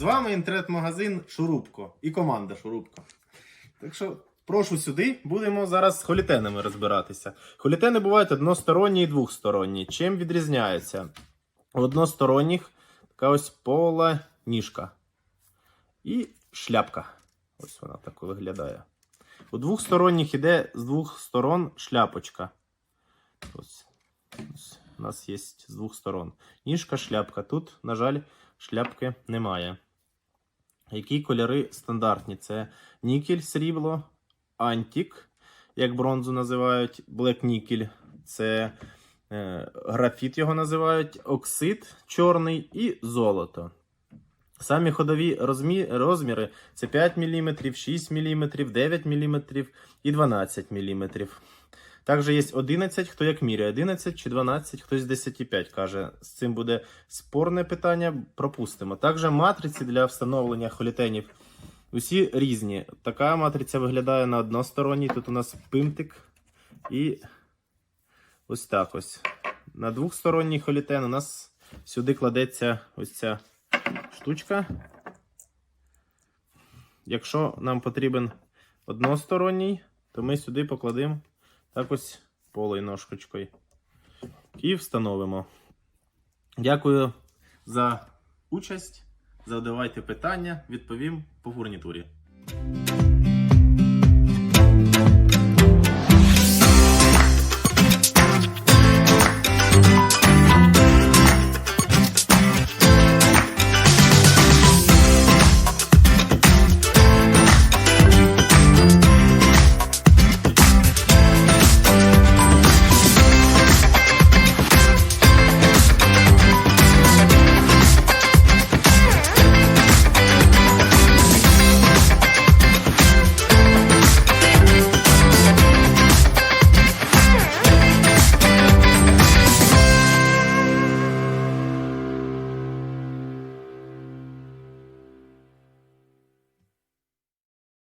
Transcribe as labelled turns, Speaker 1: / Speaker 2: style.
Speaker 1: З вами інтернет-магазин Шурупко і команда Шурупко. Так що прошу сюди, будемо зараз з холітенами розбиратися. Холітени бувають односторонні і двохсторонні. Чим відрізняються? У односторонніх така ось пола ніжка і шляпка. Ось вона так виглядає. У двохсторонніх іде з двох сторон шляпочка. У нас є з двох сторон. Ніжка, шляпка. Тут, на жаль, шляпки немає. Які кольори стандартні? Це нікель, срібло, антік, як бронзу називають, блек нікель. Це е, графіт його називають, оксид чорний і золото. Самі ходові розмі... розміри це 5 мм, 6 мм, 9 мм і 12 мм. Також є 11, хто як міряє, 11 чи 12, хтось 10,5 каже. З цим буде спорне питання, пропустимо. Також матриці для встановлення холітенів усі різні. Така матриця виглядає на односторонній. Тут у нас пимтик і ось так ось. На двохсторонній холітен у нас сюди кладеться ось ця штучка. Якщо нам потрібен односторонній, то ми сюди покладемо так ось полою ножкочкою. І встановимо. Дякую за участь. Задавайте питання, відповім по фурнітурі.